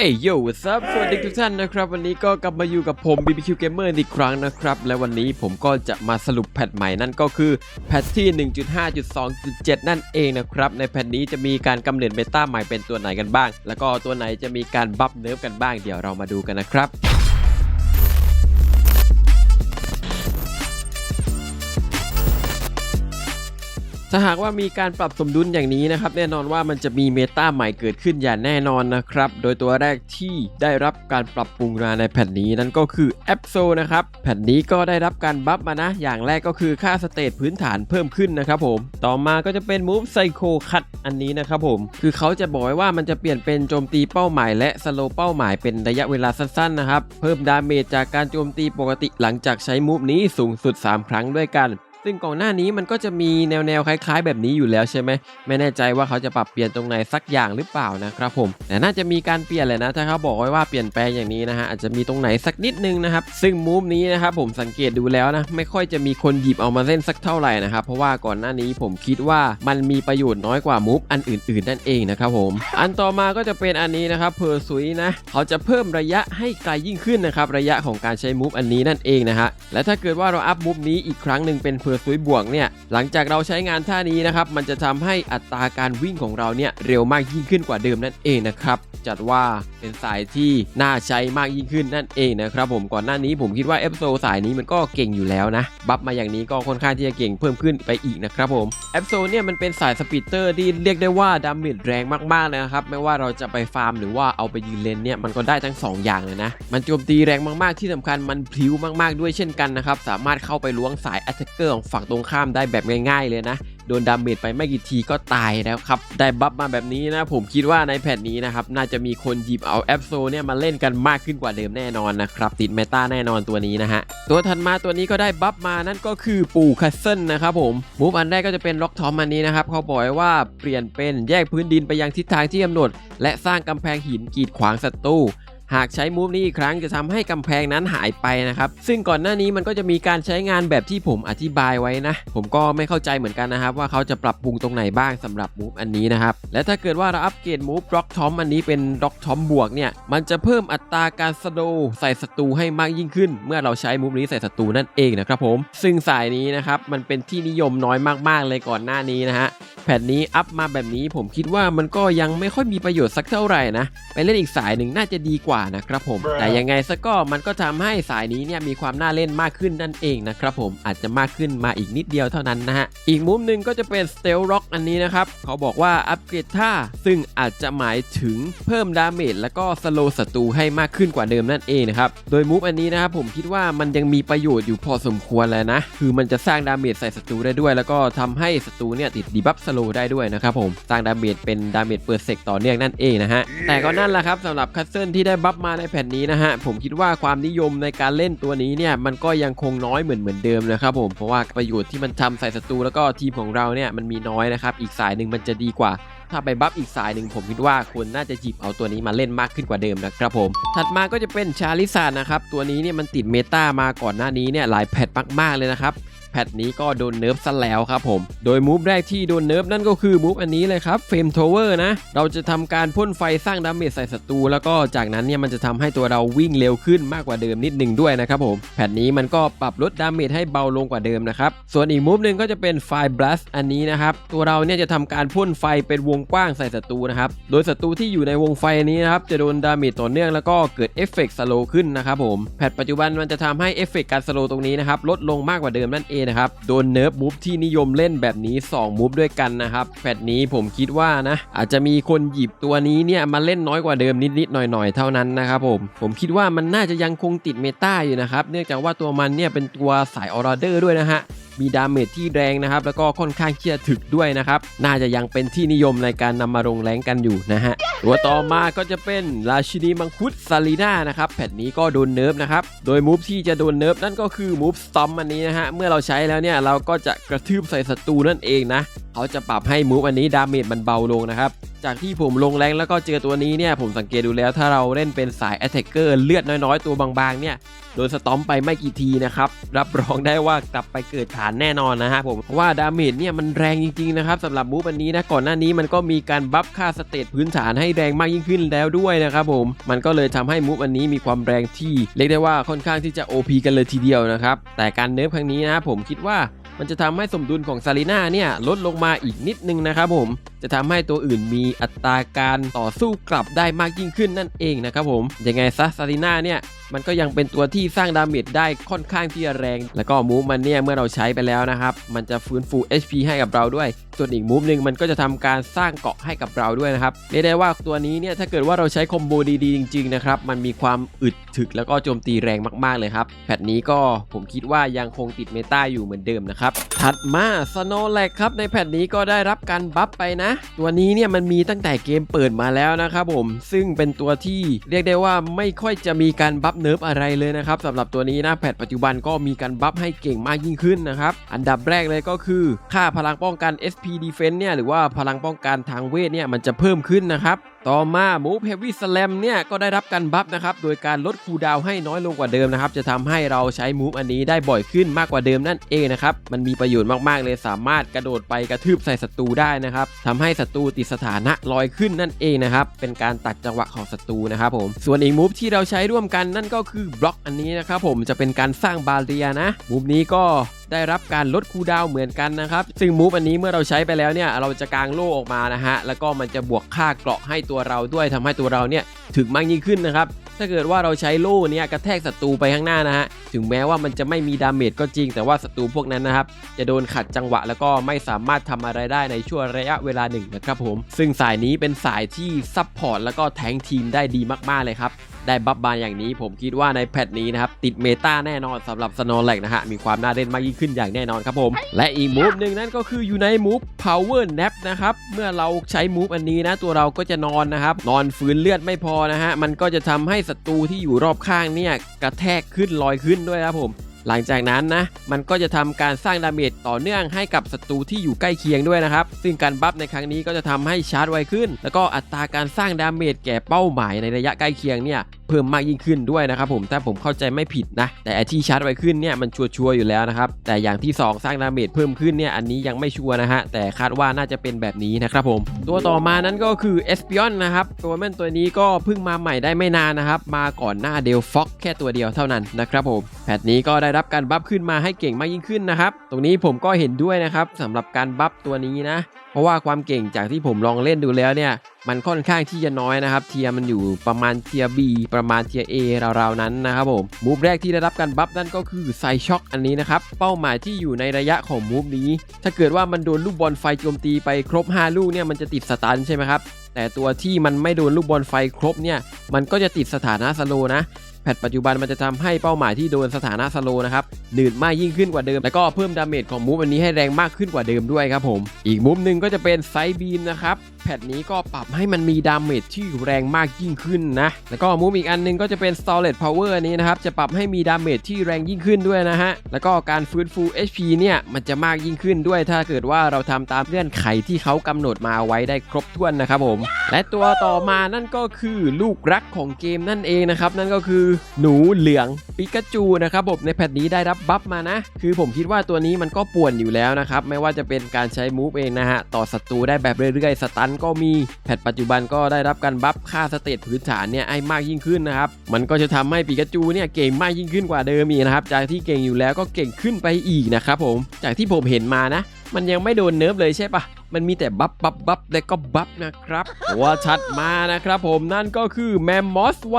เอ้ยโย่ซับสวัสดีทุกท่านนะครับ วันนี้ก็กลับมาอยู่กับผม BBQ Gamer อีกครั้งนะครับ และวันนี้ผมก็จะมาสรุปแพทใหม่นั่นก็คือ แพทที่ 1.5.2.7 นั่นเองนะครับ ในแพทนี้จะมีการกำเนิดเบต้าใหม่เป็นตัวไหนกันบ้าง แล้วก็ตัวไหนจะมีการบัฟเนิร์ฟกันบ้างเดี๋ยวเรามาดูกันนะครับ ถ้าหากว่ามีการปรับสมดุลอย่างนี้นะครับ แน่นอนว่ามันจะมีเมตาใหม่เกิดขึ้นอย่างแน่นอนนะครับ โดยตัวแรกที่ได้รับการปรับปรุงมาในแผ่นนี้นั่นก็คือแอปโซนะครับ แผ่นนี้ก็ได้รับการบัฟมานะ อย่างแรกก็คือค่าสเตตพื้นฐานเพิ่มขึ้นนะครับผม ต่อมาก็จะเป็นมูฟไซโคคัตอันนี้นะครับผม คือเขาจะบอกไว้ว่ามันจะเปลี่ยนเป็นโจมตีเป้าหมายและสโลเป้าหมายเป็นระยะเวลาสั้นๆนะครับ เพิ่มดาเมจจากการโจมตีปกติหลังจากใช้มูฟนี้สูงสุด 3 ครั้งด้วยกัน ซึ่งก่อนหน้านี้มันก็จะมีแนวๆคล้ายๆ แบบนี้อยู่แล้วใช่ไหมไม่แน่ใจว่าเขาจะปรับเปลี่ยนตรงไหนสักอย่างหรือเปล่านะครับผมแต่น่าจะมีการเปลี่ยนแหละนะถ้าเขาบอกไว้ว่าเปลี่ยนแปลงอย่างนี้นะฮะอาจจะมีตรงไหนสักนิดนึงนะครับซึ่งมูฟนี้นะครับผมสังเกตดูแล้วนะไม่ค่อยจะมีคนหยิบเอามาเล่นสักเท่าไหร่นะครับเพราะว่าก่อนหน้านี้ผมคิดว่ามันมีประโยชน์น้อยกว่ามูฟอันอื่น ๆ นั่นเองนะครับผมอันต่อมาก็จะเป็นอันนี้นะครับเพอร์ซุยนะเขาจะเพิ่มระยะให้ไกลยิ่งขึ้นนะครับระยะของการใช้มูฟอันนี้นั่นเองนะฮะและถ้าเกิดว่าเราอัพมูฟนี้อีกครั้งหนึ่งเป็นเพอร์ซุยบวกเนี่ยหลังจากเราใช้งานท่านี้นะครับมันจะทำให้อัตราการวิ่งของเราเนี่ยเร็วมากยิ่งขึ้นกว่าเดิมนั่นเองนะครับจัดว่าเป็นสายที่น่าใช้มากยิ่งขึ้นนั่นเองนะครับผมก่อนหน้านี้ผมคิดว่าเอฟโซสายนี้มันก็เก่งอยู่แล้วนะบัฟมาอย่างนี้ก็ค่อนข้างที่จะเก่งเพิ่มขึ้นไปอีกนะครับผมเอฟโซเนี่ยมันเป็นสายสปีดเตอร์ที่เรียกได้ว่าดาเมจแรงมากๆเลยนะครับไม่ว่าเราจะไปฟาร์มหรือว่าเอาไปยืนเลนเนี่ยมันก็ได้ทั้งสองอย่างเลยนะมันโจมตีแรงมากๆที่สำคัญมันพลิ้วมากๆด้วยเช่นกันนะครับสามารถเข้าไปล้วงสาย a t t a c k e r ของฝั่งตรงข้ามได้แบบง่าย ๆ เลยนะ โดนดาเมจไปไม่กี่ทีก็ตายแล้วครับ ได้บัฟมาแบบนี้นะ ผมคิดว่าในแผ่นนี้นะครับ น่าจะมีคนหยิบเอาแอปโซเนี่ยมาเล่นกันมากขึ้นกว่าเดิมแน่นอนนะครับ ติดเมตาแน่นอนตัวนี้นะฮะ ตัวถัดมาตัวนี้ก็ได้บัฟมานั่นก็คือปูคัสเซิลนะครับผมมูฟอันแรกก็จะเป็นล็อกทอมอันนี้นะครับเขาบอกว่าเปลี่ยนเป็นแยกพื้นดินไปยังทิศทางที่กำหนด และสร้างกำแพงหินกีดขวางศัตรู หากใช้มูฟนี้อีกครั้งจะทำให้กำแพงนั้นหายไปนะครับ ซึ่งก่อนหน้านี้มันก็จะมีการใช้งานแบบที่ผมอธิบายไว้นะ ผมก็ไม่เข้าใจเหมือนกันนะครับ ว่าเขาจะปรับปรุงตรงไหนบ้างสำหรับมูฟอันนี้นะครับ และถ้าเกิดว่าเราอัปเกรดมูฟร็อกทอมอันนี้เป็นร็อกทอมบวกเนี่ยมันจะเพิ่มอัตราการสโลว์ใส่ศัตรูให้มากยิ่งขึ้น เมื่อเราใช้มูฟนี้ใส่ศัตรูนั่นเองนะครับผม ซึ่งสายนี้นะครับมันเป็นที่นิยมน้อยมากๆ เลยก่อนหน้านี้นะฮะแผ่นนี้อัพมาแบบนี้ผมคิดว่ามันก็ยังไม่ค่อยมีประโยชน์สักเท่าไหร่นะไปเล่นอีกสายหนึ่งน่าจะดีกว่านะครับผม แต่ยังไงซะก็มันก็ทำให้สายนี้เนี่ยมีความน่าเล่นมากขึ้นนั่นเองนะครับผมอาจจะมากขึ้นมาอีกนิดเดียวเท่านั้นนะฮะ อีกมุมหนึ่งก็จะเป็น Stealth Rock อันนี้นะครับ เขาบอกว่าอัปเกรดท่า ซึ่งอาจจะหมายถึงเพิ่มดาเมจแล้วก็สโลศัตรูให้มากขึ้นกว่าเดิมนั่นเองนะครับโดยมูฟอันนี้นะครับผมคิดว่ามันยังมีประโยชน์อยู่พอสมควรเลยนะ คือมันจะสร้างดาเมจใส่ศัตรูได้ด้วย แล้วก็ทำให้ศัตรูเนี่ยติดดีบัฟสโลได้ด้วยนะครับผมสร้างดาเมจเป็นดาเมจเปิดเซกต่อเนื่องนั่นเองนะฮะแต่ก็นั่นแหละครับสำหรับคัสเซิลที่ได้บัฟมาในแผ่นนี้นะฮะผมคิดว่าความนิยมในการเล่นตัวนี้เนี่ยมันก็ยังคงน้อยเหมือนเหมือนเดิมนะครับผมเพราะว่าประโยชน์ที่มันทำใส่ศัตรูแล้วก็ทีมของเราเนี่ยมันมีน้อยนะครับอีกสายหนึ่งมันจะดีกว่าถ้าไปบัฟอีกสายหนึ่งผมคิดว่าคนน่าจะหยิบเอาตัวนี้มาเล่นมากขึ้นกว่าเดิมนะครับผม ถัดมาก็จะเป็นชาลิซานะครับ ตัวนี้เนี่ยมันติดเมตามาก่อนหน้านี้เนี่ยหลายแพทมากๆเลยนะครับ แพทนี้ก็โดนเนิร์ฟซะแล้วครับผม โดยมูฟแรกที่โดนเนิร์ฟนั่นก็คือมูฟอันนี้เลยครับเฟมโทเวอร์นะ เราจะทำการพ่นไฟสร้างดาเมจใส่ศัตรูแล้วก็จากนั้นเนี่ยมันจะทำให้ตัวเราวิ่งเร็วขึ้นมากกว่าเดิมนิดหนึ่งด้วยนะครับผม แพทนี้มันก็ปรับลดดาเมจให้เบาลงกว่าเดิมนะครับ ส่วนอีกมูฟหนึ่งก็จะเป็นไฟบลัสอันนี้นะครับ ตัวเราเนี่ยจะทำการพ่นไฟเป็นวงกว้างใส่ศัตรูนะครับ โดยศัตรูที่อยู่ในวงไฟนี้นะครับจะโดนดาเมจต่อเนื่องแล้วก็เกิดเอฟเฟกต์สโลขึ้นนะครับผม แพทปัจจุบันมันจะทำให้เอฟเฟกต์การสโลตรงนี้นะครับลดลงมากกว่าเดิมนั่นเองนะครับ โดนเนิร์ฟมูฟที่นิยมเล่นแบบนี้ 2 มูฟด้วยกันนะครับแพทนี้ผมคิดว่านะ อาจจะมีคนหยิบตัวนี้เนี่ยมาเล่นน้อยกว่าเดิมนิดๆหน่อยๆเท่านั้นนะครับผม ผมคิดว่ามันน่าจะยังคงติดเมตาอยู่นะครับ เนื่องจากว่าตัวมันเนี่ยเป็นตัวสายออร์เดอร์ด้วยนะฮะ มีดาเมจที่แรงนะครับ แล้วก็ค่อนข้างที่จะถึกด้วยนะครับ น่าจะยังเป็นที่นิยมในการนำมาลงแรงกันอยู่นะฮะตัวต่อมาก็จะเป็นราชินีมังคุดซาลีน่านะครับแผ่นนี้ก็โดนเนิร์ฟนะครับ โดยมูฟที่จะโดนเนิร์ฟนั่นก็คือมูฟสตอมอันนี้นะฮะเมื่อเราใช้แล้วเนี่ยเราก็จะกระทืบใส่ศัตรูนั่นเองนะเขาจะปรับให้มูฟอันนี้ดาเมจมันเบาลงนะครับ จากที่ผมลงแรงแล้วก็เจอตัวนี้เนี่ยผมสังเกตดูแล้วถ้าเราเล่นเป็นสาย a t t a c k e r เลือดน้อยๆ ตัวบางๆเนี่ยโดนสตอมไปไม่กี่ทีนะครับ รับรองได้ว่ากลับไปเกิดฐานแน่นอนนะฮะผมเพราะว่าดาเมจเนี่ยมันแรงจริงๆนะครับสำหรับมูฟอันนี้นะก่อนหน้านี้มันก็มีการบัฟค่าสเตตพื้นฐานให้แรงมากยิ่งขึ้นแล้วด้วยนะครับผมมันก็เลยทำให้มูฟอันนี้มีความแรงที่เรียกได้ว่าค่อนข้างที่จะ OP กันเลยทีเดียวนะครับแต่การเนิร์ฟครั้งนี้นะผมคิดว่า มันจะทำให้สมดุลของซารีนาเนี่ยลดลงมาอีกนิดนึงนะครับผม จะทำให้ตัวอื่นมีอัตราการต่อสู้กลับได้มากยิ่งขึ้นนั่นเองนะครับผม ยังไงซะซารีนาเนี่ยมันก็ยังเป็นตัวที่สร้างดาเมจได้ค่อนข้างที่จะแรง แล้วก็มูฟมันเนี่ยเมื่อเราใช้ไปแล้วนะครับ มันจะฟื้นฟู HP ให้กับเราด้วย ส่วนอีกมูฟหนึ่งมันก็จะทำการสร้างเกาะให้กับเราด้วยนะครับเรียกได้ว่าตัวนี้เนี่ยถ้าเกิดว่าเราใช้คอมโบดีๆ จริงๆนะครับ มันมีความอึดถึกแล้วก็โจมตีแรงมากๆเลยครับ แพทนี้ก็ผมคิดว่ายังคงติดเมตาอยู่เหมือนเดิมนะครับ ถัดมาสโนแลกครับในแพทนี้ก็ได้รับการบัฟไปนะตัวนี้เนี่ยมันมีตั้งแต่เกมเปิดมาแล้วนะครับผม ซึ่งเป็นตัวที่เรียกได้ว่าไม่ค่อยจะมีการบัฟเนิร์ฟอะไรเลยนะครับสำหรับตัวนี้นะแพทปัจจุบันก็มีการบัฟให้เก่งมากยิ่งขึ้นนะครับ อันดับแรกเลยก็คือค่าพลังป้องกัน SP Defense เนี่ยหรือว่าพลังป้องกันทางเวทเนี่ยมันจะเพิ่มขึ้นนะครับ ต่อมา Move Heavy Slam เนี่ยก็ได้รับการบัฟนะครับ โดยการลดคูดาวให้น้อยลงกว่าเดิมนะครับ จะทำให้เราใช้ Move อันนี้ได้บ่อยขึ้นมากกว่าเดิมนั่นเองนะครับ มันมีประโยชน์มากๆเลยสามารถกระโดดไปกระทืบใส่ศัตรูได้นะครับทำให้ศัตรูติดสถานะลอยขึ้นนั่นเองนะครับ เป็นการตัดจังหวะของศัตรูนะครับผม ส่วนอีก Move ที่เราใช้ร่วมกันนั่นก็คือบล็อกอันนี้นะครับผมจะเป็นการสร้างบาเรียนะ Move นี้ก็ ได้รับการลดคูดาวเหมือนกันนะครับ ซึ่งมูฟอันนี้เมื่อเราใช้ไปแล้วเนี่ย เราจะกางโล่ออกมานะฮะ แล้วก็มันจะบวกค่าเกราะให้ตัวเราด้วยทำให้ตัวเราเนี่ยถึกมากยิ่งขึ้นนะครับ ถ้าเกิดว่าเราใช้โล่เนี่ยกระแทกศัตรูไปข้างหน้านะฮะ ถึงแม้ว่ามันจะไม่มีดาเมจก็จริง แต่ว่าศัตรูพวกนั้นนะครับ จะโดนขัดจังหวะแล้วก็ไม่สามารถทำอะไรได้ในช่วงระยะเวลาหนึ่งนะครับผม ซึ่งสายนี้เป็นสายที่ซับพอร์ตแล้วก็แทงทีมได้ดีมากๆเลยครับ ได้บัฟบานอย่างนี้ ผมคิดว่าในแพทนี้นะครับติดเมตาแน่นอนสำหรับสโนแลกนะฮะมีความน่าเล่นมากยิ่งขึ้นอย่างแน่นอนครับผม และอีกมูฟหนึ่งนั่นก็คืออยู่ในมูฟ power nap นะครับเมื่อเราใช้มูฟอันนี้นะตัวเราก็จะนอนนะครับนอนฟื้นเลือดไม่พอนะฮะมันก็จะทำให้ศัตรูที่อยู่รอบข้างเนี่ยกระแทกขึ้นลอยขึ้นด้วยครับผมหลังจากนั้นนะมันก็จะทำการสร้างดาเมจต่อเนื่องให้กับศัตรูที่อยู่ใกล้เคียงด้วยนะครับ ซึ่งการบัฟในครั้งนี้ก็จะทำให้ชาร์จไวขึ้น แล้วก็อัตราการสร้างดาเมจแก่เป้าหมายในระยะใกล้เคียงเนี่ย เพิ่มมากยิ่งขึ้นด้วยนะครับผมถ้าผมเข้าใจไม่ผิดนะ แต่ที่ชาร์จไวขึ้นเนี่ยมันชัวร์ๆอยู่แล้วนะครับแต่อย่างที่ 2 สร้างดาเมจเพิ่มขึ้นเนี่ยอันนี้ยังไม่ชัวร์นะฮะแต่คาดว่าน่าจะเป็นแบบนี้นะครับผม ตัวต่อมานั้นก็คือเอสปิออนนะครับตัวแม่นตัวนี้ก็เพิ่งมาใหม่ได้ไม่นานนะครับมาก่อนหน้าเดลฟ็อกแค่ตัวเดียวเท่านั้นนะครับผมแพทนี้ก็ได้รับการบัฟขึ้นมาให้เก่งมากยิ่งขึ้นนะครับตรงนี้ผมก็เห็นด้วยนะครับสำหรับการบัฟตัวนี้นะเพราะว่าความเก่งจากที่ผมลองเล่นดูแล้วเนี่ย มันค่อนข้างที่จะน้อยนะครับ เทียร์มันอยู่ประมาณเทียร์ B ประมาณเทียร์ A ราวๆนั้นนะครับผม มูฟแรกที่ได้รับการบัฟนั่นก็คือไซช็อคอันนี้นะครับ เป้าหมายที่อยู่ในระยะของมูฟนี้ ถ้าเกิดว่ามันโดนลูกบอลไฟโจมตีไปครบ 5 ลูกเนี่ยมันจะติดสตันใช่ไหมครับ แต่ตัวที่มันไม่โดนลูกบอลไฟครบเนี่ย มันก็จะติดสถานะสโลนะ แพทปัจจุบันมันจะทำให้เป้าหมายที่โดนสถานะสโลนะครับหนืดมากยิ่งขึ้นกว่าเดิม แล้วก็เพิ่มดาเมจของมูฟอันนี้ให้แรงมากขึ้นกว่าเดิมด้วยครับผม อีกมุมหนึ่งก็จะเป็นไซบีมนะครับแพทนี้ก็ปรับให้มันมีดาเมจที่แรงมากยิ่งขึ้นนะ แล้วก็มุมอีกอันหนึงก็จะเป็น Solid Power อันนี้นะครับจะปรับให้มีดาเมจที่แรงยิ่งขึ้นด้วยนะฮะแล้วก็การฟื้นฟู HP เนี่ยมันจะมากยิ่งขึ้นด้วย ถ้าเกิดว่าเราทำตามเงื่อนไขที่เขากำหนดมาไว้ได้ครบถ้วนนะครับผม และตัวต่อมานั่นก็คือลูกรักของเกมนั่นเองนะครับนั่นก็คือหนูเหลือง ปิกาจูนะครับผมในแพทนี้ได้รับบัฟมานะ คือผมคิดว่าตัวนี้มันก็ป่วนอยู่แล้วนะครับ ไม่ว่าจะเป็นการใช้มูฟเองนะฮะ ต่อศัตรูได้แบบเรื่อยๆ สตันก็มี แพทปัจจุบันก็ได้รับการบัฟค่าสเตตพื้นฐานเนี่ยให้มากยิ่งขึ้นนะครับ มันก็จะทำให้ปิกาจูเนี่ยเก่งมากยิ่งขึ้นกว่าเดิมอีกนะครับ จากที่เก่งอยู่แล้วก็เก่งขึ้นไปอีกนะครับผม จากที่ผมเห็นมานะ มันยังไม่โดนเนิร์ฟเลยใช่ปะมันมีแต่บัฟบัฟบัฟและก็บัฟนะครับตัวชัดมานะครับผมนั่นก็คือแมมมอสไว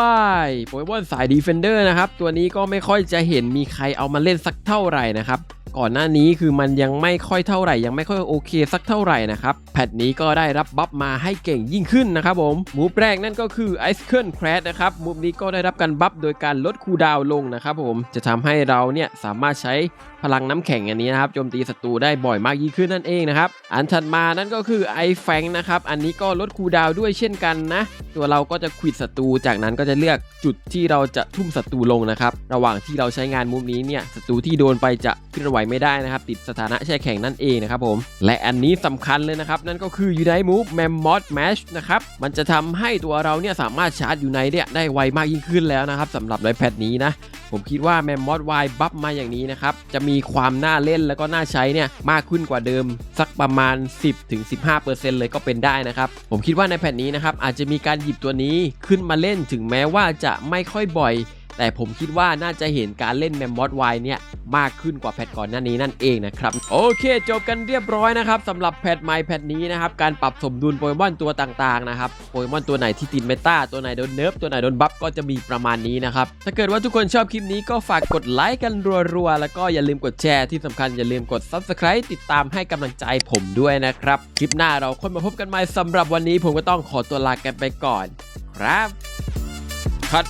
โปเกมอนสายดีเฟนเดอร์นะครับ ตัวนี้ก็ไม่ค่อยจะเห็นมีใครเอามาเล่นสักเท่าไหร่นะครับก่อนหน้านี้คือมันยังไม่ค่อยเท่าไหร่ ยังไม่ค่อยโอเคสักเท่าไหร่นะครับแพทนี้ก็ได้รับบัฟมาให้เก่งยิ่งขึ้นนะครับผมมูฟแรกนั่นก็คือไอซ์เคิลแครดนะครับมูฟนี้ก็ได้รับการบัฟโดยการลดคูดาวลงนะครับผมจะทำให้เราเนี่ยสามารถใช้ พลังน้ำแข็งอันนี้นะครับโจมตีศัตรูได้บ่อยมากยิ่งขึ้นนั่นเองนะครับ อันถัดมานั่นก็คือไอแฟงนะครับ อันนี้ก็ลดคูดาวด้วยเช่นกันนะ ตัวเราก็จะควิดศัตรูจากนั้นก็จะเลือกจุดที่เราจะทุ่มศัตรูลงนะครับ ระหว่างที่เราใช้งานมุมนี้เนี่ยศัตรูที่โดนไปจะเคลื่อนไหวไม่ได้นะครับ ติดสถานะแช่แข็งนั่นเองนะครับผม และอันนี้สำคัญเลยนะครับ นั่นก็คือ Unite Move Mammoth Mash นะครับมันจะทำให้ตัวเราเนี่ยสามารถชาร์จ Unite เนี่ยได้ไวมากยิ่งขึ้นแล้วนะครับสำหรับไอแพดนี้นะผมคิดว่า Mammoth Y บัฟมาอย่างนี้นะครับจะมีีความน่าเล่นแล้วก็น่าใช้เนี่ยมากขึ้นกว่าเดิม สักประมาณ 10-15%เลยก็เป็นได้นะครับ ผมคิดว่าในแผ่นนี้นะครับอาจจะมีการหยิบตัวนี้ขึ้นมาเล่นถึงแม้ว่าจะไม่ค่อยบ่อย แต่ผมคิดว่าน่าจะเห็นการเล่น m ม m o t Y เนี่ยมากขึ้นกว่าแพทก่อนหน้านี้นั่นเองนะครับโอเค จบกันเรียบร้อยนะครับสำหรับแพทใหม่แพทนี้นะครับการปรับสมดุลโปเกมอนตัวต่างๆนะครับโปเกมอนตัวไหนที่ติดเมตาตัวไหนโดนเนิร์ฟตัวไหนโดนบัฟก็จะมีประมาณนี้นะครับถ้าเกิดว่าทุกคนชอบคลิปนี้ก็ฝากกดไลค์กันรัวๆแล้วก็อย่าลืมกดแชร์ที่สำคัญอย่าลืมกด Subscribe ติดตามให้กำลังใจผมด้วยนะครับคลิปหน้าเราค่อยมาพบกันใหม่สำหรับวันนี้ผมก็ต้องขอตัวลากันไปก่อน ครับคัด